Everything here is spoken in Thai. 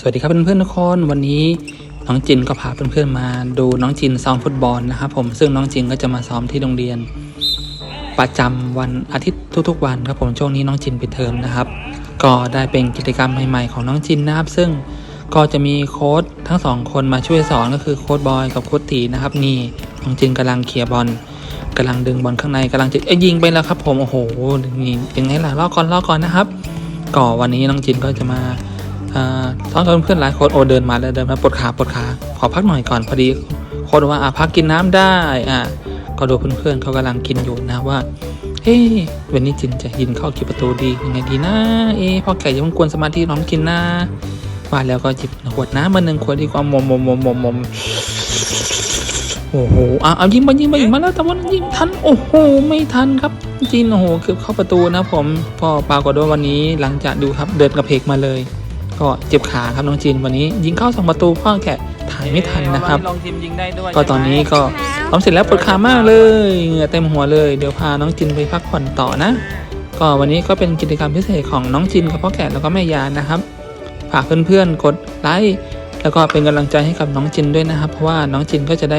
สวัสดีครับเพื่อนๆทุกคนวันนี้น้องจินก็พาเพื่อนๆมาดูน้องจินซ้อมฟุตบอลนะครับผมซึ่งน้องจินก็จะมาซ้อมที่โรงเรียน ประจำวันอาทิตย์ทุกๆ วันครับผมช่วงนี้น้องจินปิดเทอมนะครับ ก็ได้เป็นกิจกรรมใหม่ๆของน้องจินนะครับ ซึ่งก็จะมีโค้ชทั้งสองคนมาช่วยสอนก็คือโค้ชบอยกับโค้ชตีนะครับนี่น้องจินกำลังเคลียร์บอลกำลังดึงบอลข้างในกำลังจะเอ้ยยิงไปแล้วครับผมโอ้โหนี่เป็นไงล่ะลอกก่อนลอกก่อนนะครับก็วันนี้น้องจินก็จะมา อ่าซ้อนกับเพื่อนหลายคนโอเดินมาแล้วเดินมาปวดขาปวดขาขอพักหน่อยก่อนพอดีโค้ดว่าอะพักกินน้ำได้อะก็ดูเพื่อนๆเขากำลังกินอยู่นะว่าเฮ้ยวันนี้จินจะยินเข้ากี่ประตูดียังไงดีนะเอ๊พ่อแก่ยังกวนสมาธิน้องกินนะว่าแล้วก็จิบขวดน้ำมาหนึ่งขวดดีกว่ามมมมมมมโอ้โหอะเอายิงมายิงมายิงมาแล้วแต่ว่ายิงทัน โอ้โห ไม่ทันครับจินโอ้โหเกือบเข้าประตูนะผมพอปากฏว่าวันนี้หลังจากดูครับเดินกระเพกมาเลย ก็เจ็บขาครับน้องจีนวันนี้ยิงเข้าสองประตูพ่อแกะถ่ายไม่ทันนะครับ ลองทีมยิงได้ด้วยก็ตอนนี้ก็ทำเสร็จแล้วปวดขามากเลยเหงื่อเต็มหัวเลยเดี๋ยวพาน้องจินไปพักผ่อนต่อนะ ก็วันนี้ก็เป็นกิจกรรมพิเศษของน้องจินกับพ่อแกะแล้วก็แม่ยานะครับฝากเพื่อนๆกดไลค์แล้วก็เป็นกำลังใจให้กับน้องจินด้วยนะครับ เพราะว่าน้องจินก็จะได้